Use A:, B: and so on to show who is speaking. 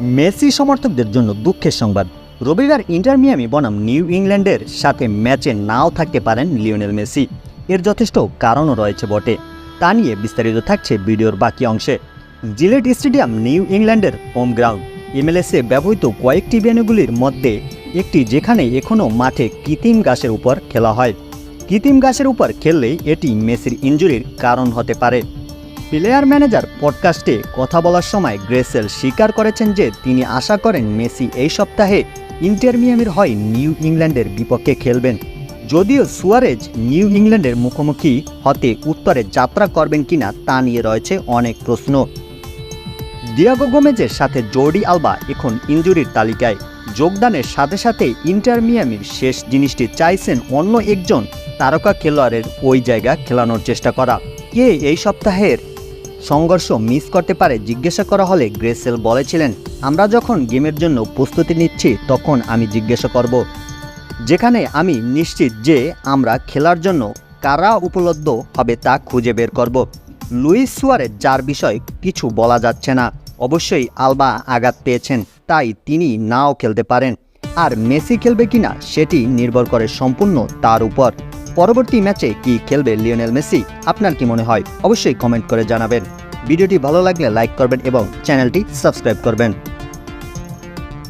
A: Messi সমর্থকদের জন্য দুঃখের সংবাদ। রবিবার ইন্টার মিয়ামি বনাম নিউ ইংল্যান্ডের সাথে ম্যাচে নাও থাকতে পারেন লিওনেল মেসি। এর যথেষ্ট কারণও রয়েছে বটে। তা নিয়ে বিস্তারিত থাকছে ভিডিওর বাকি অংশে। জিলেট স্টেডিয়াম নিউ ইংল্যান্ডের হোম গ্রাউন্ড। এমএলএসে ব্যবহৃত কয়েকটি ভেন্যুগুলির মধ্যে একটি যেখানে এখনও মাঠে কৃত্রিম গাছের উপর খেলা হয়। কৃত্রিম গাছের উপর খেললেই এটি মেসির ইঞ্জুরির কারণ হতে পারে। প্লেয়ার ম্যানেজার পডকাস্টে কথা বলার সময় গ্রেসেল স্বীকার করেছেন যে তিনি আশা করেন মেসি এই সপ্তাহে ইন্টার মিয়ামির হয় নিউ ইংল্যান্ডের বিপক্ষে খেলবেন। যদিও সুয়ারেজ নিউ ইংল্যান্ডের মুখোমুখি হতে উত্তরে যাত্রা করবেন কিনা তা নিয়ে রয়েছে অনেক প্রশ্ন। ডিয়াগো গোমেজের সাথে জর্ডি আলবা এখন ইঞ্জুরির তালিকায়। যোগদানের সাথে সাথে ইন্টার মিয়ামির শেষ জিনিসটি চাইছেন অন্য একজন তারকা খেলোয়াড়ের ওই জায়গা খেলানোর চেষ্টা করা। কে এই সপ্তাহের সংঘর্ষ মিস করতে পারে জিজ্ঞাসা করা হলে গ্রেসেল বলেছিলেন, আমরা যখন গেমের জন্য প্রস্তুতি নিচ্ছি, তখন আমি জিজ্ঞাসা করব। যেখানে আমি নিশ্চিত যে আমরা খেলার জন্য কারা উপলব্ধ হবে তা খুঁজে বের করব। লুইস সুয়ারেজ, যার বিষয় কিছু বলা যাচ্ছে না, অবশ্যই আলবা আঘাত পেয়েছেন, তাই তিনি নাও খেলতে পারেন। আর মেসি খেলবে কিনা, সেটি নির্ভর করে সম্পূর্ণ তার উপর। পরবর্তী ম্যাচে কি খেলবে লিওনেল মেসি? আপনার কি মনে হয়? অবশ্যই কমেন্ট করে জানাবেন। ভিডিওটি ভালো লাগলে লাইক করবেন এবং চ্যানেলটি সাবস্ক্রাইব করবেন।